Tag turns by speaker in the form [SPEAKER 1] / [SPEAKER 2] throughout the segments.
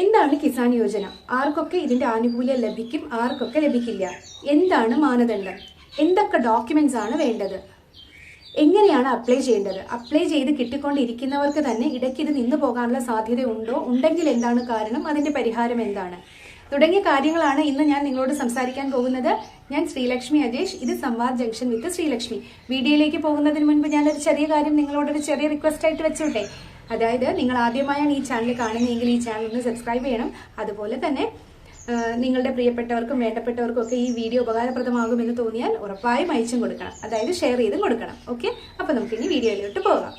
[SPEAKER 1] എന്താണ് കിസാൻ യോജന? ആർക്കൊക്കെ ഇതിന്റെ ആനുകൂല്യം ലഭിക്കും ആർക്കൊക്കെ ലഭിക്കില്ല? എന്താണ് മാനദണ്ഡം? എന്തൊക്കെ ഡോക്യുമെന്റ്സ് ആണ് വേണ്ടത്? എങ്ങനെയാണ് അപ്ലൈ ചെയ്യേണ്ടത്? അപ്ലൈ ചെയ്ത് കിട്ടിക്കൊണ്ടിരിക്കുന്നവർക്ക് തന്നെ ഇടയ്ക്ക് ഇത് നിന്നു പോകാനുള്ള സാധ്യത ഉണ്ടോ? ഉണ്ടെങ്കിൽ എന്താണ് കാരണം? അതിന്റെ പരിഹാരം എന്താണ്? തുടങ്ങിയ കാര്യങ്ങളാണ് ഇന്ന് ഞാൻ നിങ്ങളോട് സംസാരിക്കാൻ പോകുന്നത്. ഞാൻ ശ്രീലക്ഷ്മി അജേഷ് ഇത് സംവാദ് ജംഗ്ഷൻ വിത്ത് ശ്രീലക്ഷ്മി. വീഡിയോയിലേക്ക് പോകുന്നതിന് മുൻപ് ഞാനൊരു ചെറിയ കാര്യം നിങ്ങളോടൊരു ചെറിയ റിക്വസ്റ്റ് ആയിട്ട് വെച്ചോട്ടെ? അതായത് നിങ്ങൾ ആദ്യമായാണ് ഈ ചാനൽ കാണുന്നതെങ്കിൽ ഈ ചാനൽ ഒന്ന് സബ്സ്ക്രൈബ് ചെയ്യണം. അതുപോലെ തന്നെ നിങ്ങളുടെ പ്രിയപ്പെട്ടവർക്കും വേണ്ടപ്പെട്ടവർക്കും ഒക്കെ ഈ വീഡിയോ ഉപകാരപ്രദമാകുമെന്ന് തോന്നിയാൽ ഉറപ്പായും അയച്ചും കൊടുക്കണം. അതായത് ഷെയർ ചെയ്തും കൊടുക്കണം. ഓക്കെ അപ്പൊ നമുക്ക് ഇനി വീഡിയോയിലോട്ട് പോകാം.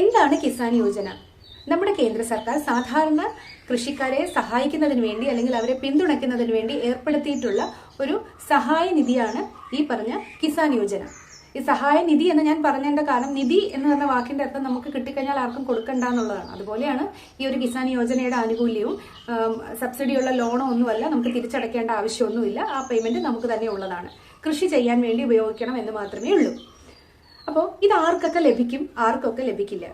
[SPEAKER 1] എന്താണ് കിസാൻ യോജന? നമ്മുടെ കേന്ദ്ര സർക്കാർ സാധാരണ കൃഷിക്കാരെ സഹായിക്കുന്നതിന് വേണ്ടി അല്ലെങ്കിൽ അവരെ പിന്തുണയ്ക്കുന്നതിന് വേണ്ടി ഏർപ്പെടുത്തിയിട്ടുള്ള ഒരു സഹായ നിധിയാണ് ഈ പറഞ്ഞ കിസാൻ യോജന. ഈ സഹായ നിധി എന്ന് ഞാൻ പറഞ്ഞതിന്റെ കാരണം നിധി എന്ന് പറഞ്ഞ വാക്കിന്റെ അർത്ഥം നമുക്ക് കിട്ടിക്കഴിഞ്ഞാൽ ആർക്കും കൊടുക്കണ്ട എന്നുള്ളതാണ് അതുപോലെയാണ് ഈ ഒരു കിസാൻ യോജനയുടെ ആനുകൂല്യവും സബ്സിഡിയുള്ള ലോണോ ഒന്നുമല്ല നമുക്ക് തിരിച്ചടയ്ക്കേണ്ട ആവശ്യമൊന്നുമില്ല. ആ പേയ്മെന്റ് നമുക്ക് തന്നെ ഉള്ളതാണ്. കൃഷി ചെയ്യാൻ വേണ്ടി ഉപയോഗിക്കണം എന്ന് മാത്രമേ ഉള്ളൂ. അപ്പോൾ ഇത് ആർക്കൊക്കെ ലഭിക്കും? ആർക്കൊക്കെ ലഭിക്കില്ല?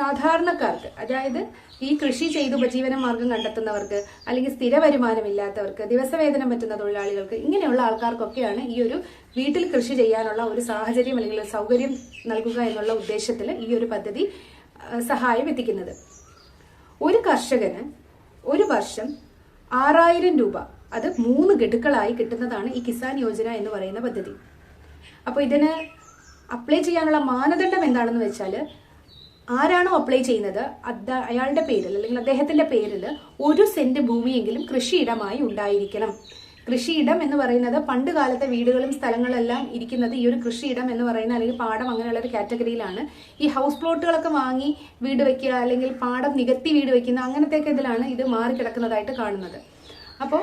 [SPEAKER 1] സാധാരണക്കാർക്ക് അതായത് ഈ കൃഷി ചെയ്ത് ഉപജീവന മാർഗം കണ്ടെത്തുന്നവർക്ക് അല്ലെങ്കിൽ സ്ഥിര വരുമാനമില്ലാത്തവർക്ക് ദിവസവേതനം പറ്റുന്ന തൊഴിലാളികൾക്ക് ഇങ്ങനെയുള്ള ആൾക്കാർക്കൊക്കെയാണ് ഈ ഒരു വീട്ടിൽ കൃഷി ചെയ്യാനുള്ള ഒരു സാഹചര്യം അല്ലെങ്കിൽ സൗകര്യം നൽകുക എന്നുള്ള ഉദ്ദേശത്തിൽ ഈ ഒരു പദ്ധതി സഹായം എത്തിക്കുന്നത്. ഒരു കർഷകന് ഒരു വർഷം ആറായിരം രൂപ അത് മൂന്ന് ഗഡുക്കളായി കിട്ടുന്നതാണ് ഈ കിസാൻ യോജന എന്ന് പറയുന്ന പദ്ധതി. അപ്പോൾ ഇതിന് അപ്ലൈ ചെയ്യാനുള്ള മാനദണ്ഡം എന്താണെന്ന് വെച്ചാൽ ആരാണോ അപ്ലൈ ചെയ്യുന്നത് അയാളുടെ പേരിൽ അല്ലെങ്കിൽ അദ്ദേഹത്തിന്റെ പേരിൽ ഒരു സെന്റ് ഭൂമിയെങ്കിലും കൃഷിയിടമായി ഉണ്ടായിരിക്കണം. കൃഷിയിടം എന്ന് പറയുന്നത് പണ്ട് കാലത്തെ വീടുകളും സ്ഥലങ്ങളെല്ലാം ഇരിക്കുന്നത് ഈ ഒരു കൃഷിയിടം എന്ന് പറയുന്ന അല്ലെങ്കിൽ പാടം അങ്ങനെയുള്ള ഒരു കാറ്റഗറിയിലാണ്. ഈ ഹൗസ് പ്ലോട്ടുകളൊക്കെ വാങ്ങി വീട് വെക്കുക അല്ലെങ്കിൽ പാടം നികത്തി വീട് വെക്കുന്ന അങ്ങനത്തെ ഇതിലാണ് ഇത് മാറിക്കിടക്കുന്നതായിട്ട് കാണുന്നത്. അപ്പോൾ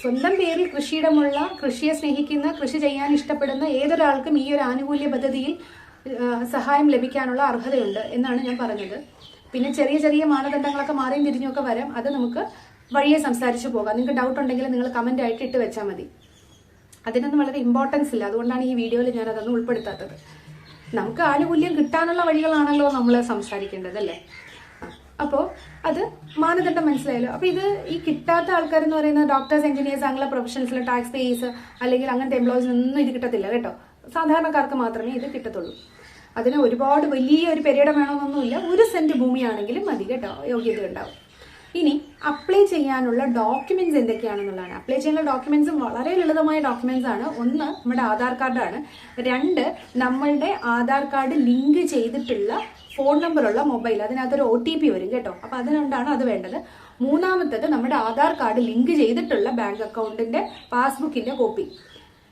[SPEAKER 1] സ്വന്തം പേരിൽ കൃഷിയിടമുള്ള കൃഷിയെ സ്നേഹിക്കുന്ന കൃഷി ചെയ്യാൻ ഇഷ്ടപ്പെടുന്ന ഏതൊരാൾക്കും ഈ ഒരു ആനുകൂല്യ പദ്ധതിയിൽ സഹായം ലഭിക്കാനുള്ള അർഹതയുണ്ട് എന്നാണ് ഞാൻ പറഞ്ഞത്. പിന്നെ ചെറിയ ചെറിയ മാനദണ്ഡങ്ങളൊക്കെ മാറിയും തിരിഞ്ഞൊക്കെ വരാം. അത് നമുക്ക് വഴിയെ സംസാരിച്ചു പോകാം. നിങ്ങൾക്ക് ഡൗട്ട് ഉണ്ടെങ്കിൽ നിങ്ങൾ കമന്റ് ആയിട്ട് ഇട്ട് വെച്ചാൽ മതി. അതിനൊന്നും വളരെ ഇമ്പോർട്ടൻസ് ഇല്ല. അതുകൊണ്ടാണ് ഈ വീഡിയോയിൽ ഞാൻ അതൊന്നും ഉൾപ്പെടുത്താത്തത്. നമുക്ക് ആനുകൂല്യം കിട്ടാനുള്ള വഴികളാണല്ലോ നമ്മൾ സംസാരിക്കേണ്ടത് അല്ലേ? അപ്പോൾ അത് മാനദണ്ഡം മനസ്സിലായല്ലോ. അപ്പോൾ ഇത് ഈ കിട്ടാത്ത ആൾക്കാരെന്ന് പറയുന്ന ഡോക്ടേഴ്സ് എഞ്ചിനീയേഴ്സ് അങ്ങനെ പ്രൊഫഷണൽസിൽ ടാക്സ് പേയേഴ്സ് അല്ലെങ്കിൽ അങ്ങനത്തെ എംപ്ലോയീസ് ഒന്നും ഇത് കിട്ടത്തില്ല കേട്ടോ. സാധാരണക്കാർക്ക് മാത്രമേ ഇത് കിട്ടത്തുള്ളൂ. അതിന് ഒരുപാട് വലിയ ഒരു പെരിയഡം വേണമെന്നൊന്നുമില്ല. ഒരു സെന്റ് ഭൂമിയാണെങ്കിലും മതി കേട്ടോ. യോഗ്യത ഉണ്ടാവും. ഇനി അപ്ലൈ ചെയ്യാനുള്ള ഡോക്യുമെന്റ്സ് എന്തൊക്കെയാണെന്നുള്ളതാണ്. അപ്ലൈ ചെയ്യാനുള്ള ഡോക്യുമെന്റ്സ് വളരെ ലളിതമായ ഡോക്യുമെന്റ്സ് ആണ്. ഒന്ന് നമ്മുടെ ആധാർ കാർഡാണ് രണ്ട് നമ്മളുടെ ആധാർ കാർഡ് ലിങ്ക് ചെയ്തിട്ടുള്ള ഫോൺ നമ്പറുള്ള മൊബൈൽ അതിനകത്തൊരു ഒ ടി പി വരും കേട്ടോ. അപ്പൊ അതിനുകൊണ്ടാണ് അത് വേണ്ടത്? മൂന്നാമത്തത് നമ്മുടെ ആധാർ കാർഡ് ലിങ്ക് ചെയ്തിട്ടുള്ള ബാങ്ക് അക്കൗണ്ടിന്റെ പാസ്ബുക്കിന്റെ കോപ്പി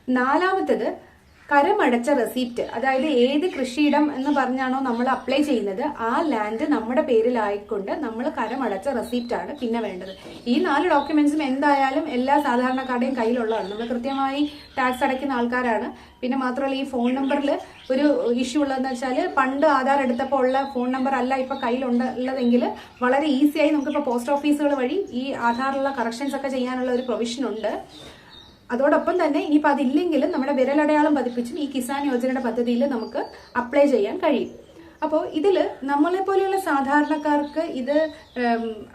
[SPEAKER 1] നാലാമത്തത് കരമടച്ച റെസിപ്റ്റ് അതായത് ഏത് കൃഷിയിടം എന്ന് പറഞ്ഞാണോ നമ്മൾ അപ്ലൈ ചെയ്യുന്നത് ആ ലാൻഡ് നമ്മുടെ പേരിലായിക്കൊണ്ട് നമ്മൾ കരമടച്ച റെസിപ്റ്റ് ആണ് പിന്നെ വേണ്ടത്. ഈ നാല് ഡോക്യുമെന്റ്സും എന്തായാലും എല്ലാ സാധാരണക്കാരുടെയും കയ്യിലുള്ളതാണ്. നമ്മൾ കൃത്യമായി ടാക്സ് അടയ്ക്കുന്ന ആൾക്കാരാണ്. പിന്നെ മാത്രമല്ല ഈ ഫോൺ നമ്പറിൽ ഒരു ഇഷ്യൂ ഉള്ളതെന്ന് വെച്ചാൽ പണ്ട് ആധാർ എടുത്തപ്പോൾ ഉള്ള ഫോൺ നമ്പർ അല്ല ഇപ്പോൾ കയ്യിലുണ്ട് ഉള്ളതെങ്കിൽ വളരെ ഈസിയായി നമുക്കിപ്പോൾ പോസ്റ്റ് ഓഫീസുകൾ വഴി ഈ ആധാറിലുള്ള കറക്ഷൻസ് ഒക്കെ ചെയ്യാനുള്ള ഒരു പ്രൊവിഷൻ ഉണ്ട്. അതോടൊപ്പം തന്നെ ഇനിയിപ്പോൾ അതില്ലെങ്കിലും നമ്മുടെ വിരലടയാളം പതിപ്പിച്ചും ഈ കിസാൻ യോജനയുടെ പദ്ധതിയിൽ നമുക്ക് അപ്ലൈ ചെയ്യാൻ കഴിയും. അപ്പോൾ ഇതിൽ നമ്മളെ പോലെയുള്ള സാധാരണക്കാർക്ക് ഇത്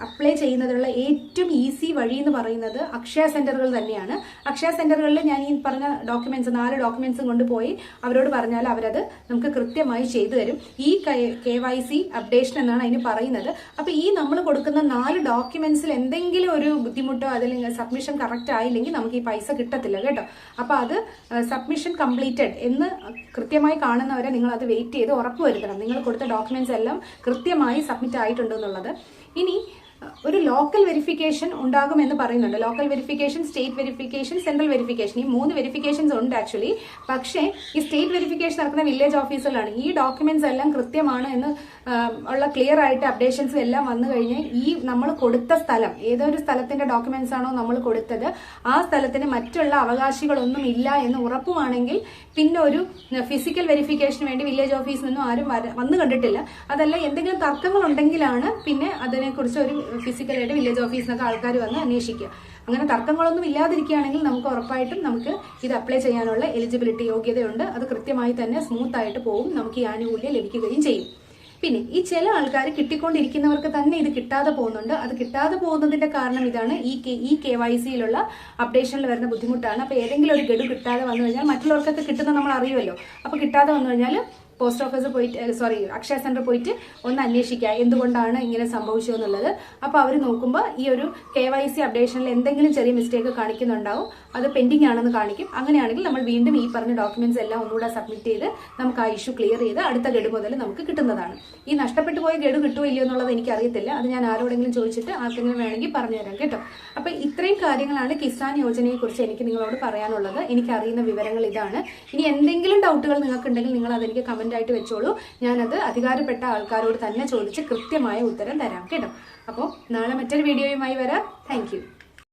[SPEAKER 1] അപ്ലൈ ചെയ്യുന്നതിനുള്ള ഏറ്റവും ഈസി വഴി എന്ന് പറയുന്നത് അക്ഷയ സെന്ററുകൾ തന്നെയാണ്. അക്ഷയ സെന്ററുകളിൽ ഞാൻ ഈ പറഞ്ഞ ഡോക്യുമെന്റ്സ് നാല് ഡോക്യുമെന്റ്സും കൊണ്ടുപോയി അവരോട് പറഞ്ഞാൽ അവരത് നമുക്ക് കൃത്യമായി ചെയ്തു തരും. ഈ കെ വൈ സി അപ്ഡേഷൻ എന്നാണ് അതിന് പറയുന്നത്. അപ്പോൾ ഈ നമ്മൾ കൊടുക്കുന്ന നാല് ഡോക്യുമെന്റ്സിൽ എന്തെങ്കിലും ഒരു ബുദ്ധിമുട്ടോ അതിൽ സബ്മിഷൻ കറക്റ്റ് ആയില്ലെങ്കിൽ നമുക്ക് ഈ പൈസ കിട്ടത്തില്ല കേട്ടോ. അപ്പോൾ അത് സബ്മിഷൻ കംപ്ലീറ്റഡ് എന്ന് കൃത്യമായി കാണുന്നവരെ നിങ്ങൾ അത് വെയിറ്റ് ചെയ്ത് ഉറപ്പ് വരുത്തണം. നിങ്ങൾ കൊടുത്ത ഡോക്യുമെന്റ്സ് എല്ലാം കൃത്യമായി സബ്മിറ്റ് ആയിട്ടുണ്ട് എന്നുള്ളത്. ഇനി ഒരു ലോക്കൽ വെരിഫിക്കേഷൻ ഉണ്ടാകുമെന്ന് പറയുന്നുണ്ട്. Local verification state verification central verification ഈ മൂന്ന് വെരിഫിക്കേഷൻസ് ഉണ്ട് ആക്ച്വലി പക്ഷേ ഈ സ്റ്റേറ്റ് വെരിഫിക്കേഷൻ നടക്കുന്ന വില്ലേജ് ഓഫീസുകളാണ് ഈ ഡോക്യുമെന്റ്സ് എല്ലാം കൃത്യമാണ് എന്ന് ഉള്ള ക്ലിയർ ആയിട്ട് അപ്ഡേഷൻസ് എല്ലാം വന്നു കഴിഞ്ഞ് ഈ നമ്മൾ കൊടുത്ത സ്ഥലം ഏതൊരു സ്ഥലത്തിന്റെ ഡോക്യുമെന്റ്സ് ആണോ നമ്മൾ കൊടുത്തത് ആ സ്ഥലത്തിന് മറ്റുള്ള അവകാശികളൊന്നും ഇല്ല എന്ന് ഉറപ്പുവാണെങ്കിൽ പിന്നെ ഒരു ഫിസിക്കൽ വെരിഫിക്കേഷന് വേണ്ടി വില്ലേജ് ഓഫീസിൽ നിന്നും ആരും വന്നു കണ്ടിട്ടില്ല. അതല്ല എന്തെങ്കിലും തർക്കങ്ങൾ ഉണ്ടെങ്കിലാണ് പിന്നെ അതിനെക്കുറിച്ച് ഒരു ഫിസിക്കലായിട്ട് വില്ലേജ് ഓഫീസിൽ നിന്നൊക്കെ ആൾക്കാർ വന്ന് അന്വേഷിക്കുക. അങ്ങനെ തർക്കങ്ങളൊന്നും ഇല്ലാതിരിക്കുകയാണെങ്കിൽ നമുക്ക് ഉറപ്പായിട്ടും നമുക്ക് ഇത് അപ്ലൈ ചെയ്യാനുള്ള എലിജിബിലിറ്റി യോഗ്യതയുണ്ട്. അത് കൃത്യമായി തന്നെ സ്മൂത്ത് ആയിട്ട് പോകും നമുക്ക് ഈ ആനുകൂല്യം ലഭിക്കുകയും ചെയ്യും. പിന്നെ ഈ ചില ആൾക്കാർ കിട്ടിക്കൊണ്ടിരിക്കുന്നവർക്ക് തന്നെ ഇത് കിട്ടാതെ പോകുന്നുണ്ട്. അത് കിട്ടാതെ പോകുന്നതിന്റെ കാരണം ഇതാണ് ഈ കെ- ഈ കെ വൈ സിയിലുള്ള അപ്ഡേഷനിൽ വരുന്ന ബുദ്ധിമുട്ടാണ്. അപ്പൊ ഏതെങ്കിലും ഒരു ഗഡു കിട്ടാതെ വന്നു കഴിഞ്ഞാൽ മറ്റുള്ളവർക്കൊക്കെ കിട്ടുന്ന നമ്മൾ അറിയുമല്ലോ. അപ്പൊ കിട്ടാതെ വന്നു കഴിഞ്ഞാൽ പോസ്റ്റ് ഓഫീസ് പോയിട്ട് സോറി അക്ഷയ സെന്ററിൽ പോയിട്ട് ഒന്ന് അന്വേഷിക്കുക. എന്തുകൊണ്ടാണ് ഇങ്ങനെ സംഭവിച്ചതെന്നുള്ളത്. അപ്പോൾ അവർ നോക്കുമ്പോൾ ഈ ഒരു കെ വൈ സി അപ്ഡേഷനിൽ എന്തെങ്കിലും ചെറിയ മിസ്റ്റേക്ക് കാണിക്കുന്നുണ്ടാവും. അത് പെൻഡിങ് ആണെന്ന് കാണിക്കും. അങ്ങനെയാണെങ്കിൽ നമ്മൾ വീണ്ടും ഈ പറഞ്ഞ ഡോക്യുമെന്റ്സ് എല്ലാം ഒന്നുകൂടെ സബ്മിറ്റ് ചെയ്ത് നമുക്ക് ആ ഇഷ്യൂ ക്ലിയർ ചെയ്ത് അടുത്ത ഗഡു മുതൽ നമുക്ക് കിട്ടുന്നതാണ്. ഈ നഷ്ടപ്പെട്ടു പോയ ഗഡു കിട്ടുമോ ഇല്ലയോ എന്നുള്ളത് എനിക്ക് അറിയത്തില്ല അത് ഞാൻ ആരോടെങ്കിലും ചോദിച്ചിട്ട് ആർക്കെങ്കിലും വേണമെങ്കിൽ പറഞ്ഞു തരാം കേട്ടോ. അപ്പോൾ ഇത്രയും കാര്യങ്ങളാണ് കിസാൻ യോജനയെക്കുറിച്ച് എനിക്ക് നിങ്ങളോട് പറയാനുള്ളത്. എനിക്ക് അറിയുന്ന വിവരങ്ങൾ ഇതാണ്. ഇനി എന്തെങ്കിലും ഡൗട്ടുകൾ നിങ്ങൾക്ക് ഉണ്ടെങ്കിൽ നിങ്ങൾ അതെനിക്ക് കമന്റ് ആയിട്ട് വെച്ചോളൂ. ഞാനത് അധികാരപ്പെട്ട ആൾക്കാരോട് തന്നെ ചോദിച്ച് കൃത്യമായ ഉത്തരം തരാം കേട്ടോ. അപ്പോൾ നാളെ മറ്റൊരു വീഡിയോയുമായി വരാം. താങ്ക്